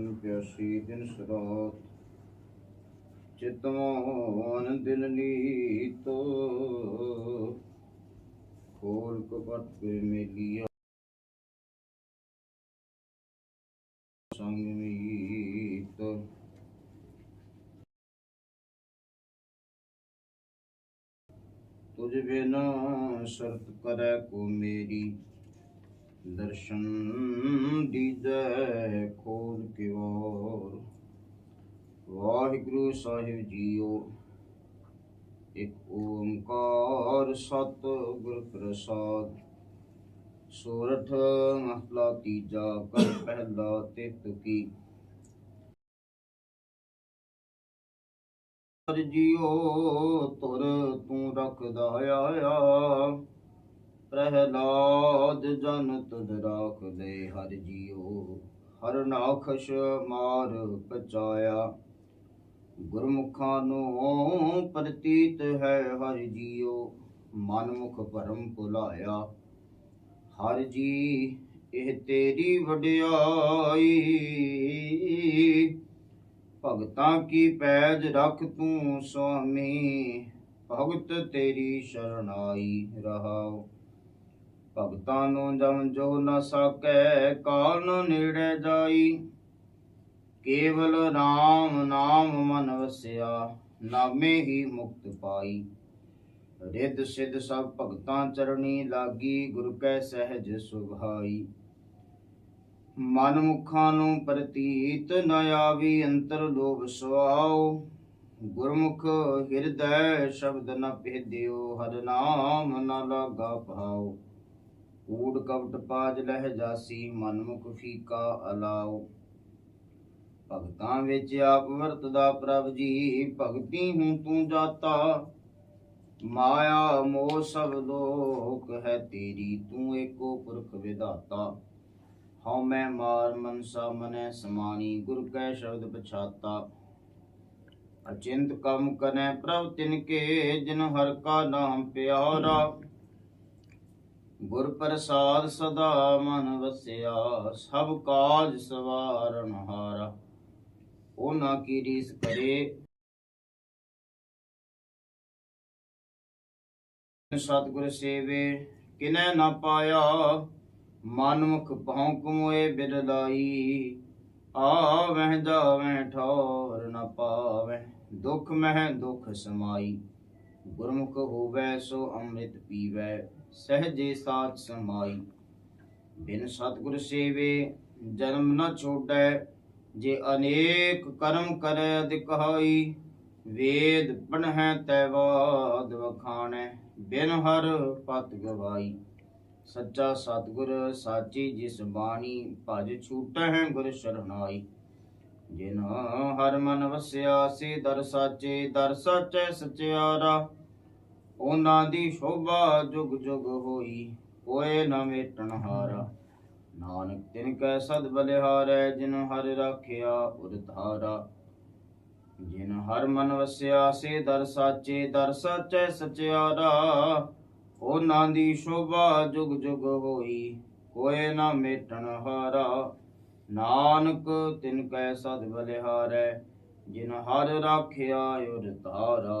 ਦਰਸ਼ਨ ਪਿਆਸੀ ਦਿਨ ਸਰਾਤ ਚਿਤਮੋਨ ਦਿਲ ਨੀਤ। ਖੋਲ ਕਪਟ ਕੇ ਮੇਲੀਆ। ਸੰਗ ਮੀਤ। ਤੁਝ ਬਿਨ ਸ਼ਰਤ ਕਰੈ ਕੋ ਮੇਰੀ। ਦਰਸ਼ਨ ਦੀਜੈ ਖੋਲ ਕੇ ਵਾਹਿਗੁਰੂ ਸਾਹਿਬ ਜੀਓ, ਇੱਕ ਓੰਕਾਰ ਸਤ ਗੁਰ ਪ੍ਰਸਾਦ। ਸੋਰਠ ਮਹਲਾ ਤੀਜਾ, ਕਰ ਪਹਿਲਾ ਤਿਤ ਕੀ? ਜੀਓ, ਤੁਰ ਤੂੰ ਰਖਦਾ ਆਇਆ ਪ੍ਰਹਿਲਾਦ ਜਨ ਤੁਧ ਰਾਖ ਦੇ ਹਰ ਜੀਓ ਹਰ ਨਾਖਸ਼ ਮਾਰ ਪਚਾਇਆ। ਗੁਰਮੁਖਾਂ ਨੂੰ ਪ੍ਰਤੀਤ ਹੈ ਹਰ ਜੀਓ ਮਨਮੁਖ ਭਰਮ ਭੁਲਾਇਆ। ਹਰ ਜੀ, ਇਹ ਤੇਰੀ ਵਡਿਆਈ। ਭਗਤਾਂ ਕੀ ਪੈਜ ਰੱਖ ਤੂੰ ਸੁਆਮੀ, ਭਗਤ ਤੇਰੀ ਸ਼ਰਣਾਈ ਰਹਾਓ। ਭਗਤਾਂ ਨੂੰ ਜਮ ਜੋ ਨ ਸਕੈ ਕਾਲ ਨੂੰ ਨੇੜੇ ਜਾਈ। ਕੇਵਲ RAM ਨਾਮ ਮਨ ਵਸਿਆ, ਨਾਮੇ ਹੀ ਮੁਕਤ ਪਾਈ। ਰਿੱਧ ਸਿੱਧ ਸਭ ਭਗਤਾਂ ਚਰਣੀ ਲਾਗੀ, ਗੁਰ ਕੈ ਸਹਿਜ ਸੁਭਾਈ ਮਨ ਮੁਖਾਂ ਨੂੰ ਪ੍ਰਤੀਤ ਨ ਆਵੀ, ਅੰਤਰ ਲੋਭ ਸੁਆਓ। ਗੁਰਮੁਖ ਹਿਰਦੈ ਸ਼ਬਦ ਨ ਭੇਦਿਓ, ਹਰ ਨਾਮ ਨ ਲਾਗਾ ਭਾਉ ਕੂੜ ਕਪਟ ਪਾਜ ਲਹਿ ਜਾਸੀ, ਮਨਮੁਖ ਫੀਕਾ ਅਲਾਓ। ਭਗਤਾਂ ਵਿੱਚ ਆਪ ਵਰਤਦਾ ਪ੍ਰਭ ਜੀ, ਭਗਤੀ ਹੂੰ ਤੂੰ ਜਾਤਾ। ਮਾਇਆ ਮੋਹ ਸਭ ਲੋਕ ਹੈ ਤੇਰੀ, ਤੂੰ ਏਕੋ ਪੁਰਖ ਵਿਦਾਤਾ ਹਉ ਮੈਂ ਮਾਰ ਮਨਸਾ ਮਨੈ ਸਮਾਣੀ, ਗੁਰ ਕੈ ਸ਼ਬਦ ਪਛਾਤਾ। ਅਚਿੰਤ ਕਮ ਕਨੈ ਪ੍ਰਭ ਤਿਨ ਕੇ, ਜਿਨ ਹਰ ਕਾ ਨਾਮ ਪਿਆਰਾ। ਗੁਰ ਪ੍ਰਸਾਦ ਸਦਾ ਮਨ ਵਸਿਆ, ਸਭ ਕਾਜ ਸਵਾਰਨ ਹਾਰਾ। ਉਹਨਾਂ ਕੀ ਰੀਸ ਕਰੇ, ਸਤਿਗੁਰ ਸੇਵੇ, ਕਿਨੈ ਨਾ ਪਾਇਆ। ਮਨਮੁਖ ਭੌਂਕ ਮੋਏ ਬਿਰਦਾਈ ਆਵਹਿ ਜਾਵਹਿ ਠੌਰ ਨ ਪਾਵਹਿ, ਦੁਖ ਮਹਿ ਦੁਖ ਸਮਾਈ। ਗੁਰਮੁਖ ਹੋਵੈ ਸੋ ਅੰਮ੍ਰਿਤ ਪੀਵੈ, ਸਹਜੇ ਸਾਚ ਸਮਾਈ ਬਿਨ ਸਤਿਗੁਰ ਸੇਵੇ ਜਨਮ ਨਾ ਛੋੜੈ, ਜੇ ਅਨੇਕ ਕਰਮ ਕਰੈ ਅਧਿਕਾਈ ਵੇਦ ਪੜ੍ਹੈ ਤੈ ਵਖਾਣੈ, ਬਿਨ ਹਰ ਪਤ ਗਵਾਈ। ਸੱਚਾ ਸਤਿਗੁਰ, ਸਾਚੀ ਜਿਸ ਬਾਣੀ ਭਜ ਛੂਟੈ ਗੁਰ ਸ਼ਰਨਾਈ। ਜਿਨ ਹਰ ਮਨ ਵਸਿਆ, ਸੇ ਦਰ ਸਾਚੇ, ਦਰ ਸਾਚੈ ਸਚਿਆਰਾ। ਉਹਨਾਂ ਦੀ ਸ਼ੋਭਾ ਜੁਗ ਜੁਗ ਹੋਈ ਕੋਏ ਨਾ ਮੇਟਣ ਹਾਰਾ। ਨਾਨਕ ਤਿਨ ਕੈ ਸਦ ਬਲਿਹਾਰੈ, ਜਿਨ ਹਰ ਰਾਖਿਆ ਉਰਧਾਰਾ ਜਿਨ ਹਰ ਮਨ ਵਸਿਆ, ਸੇ ਦਰ ਸਾਚੇ, ਦਰ ਸਾਚੈ ਸਚਿਆਰਾ। ਉਹਨਾਂ ਦੀ ਸ਼ੋਭਾ ਜੁਗ ਜੁਗ ਹੋਈ ਕੋਏ ਨਾ ਮੇਟਣ ਹਾਰਾ। ਨਾਨਕ ਤਿਨ ਕੈ ਸਦ ਬਲਿਹਾਰੈ, ਜਿਨ ਹਰ ਰਾਖਿਆ ਉਰ ਧਾਰਾ।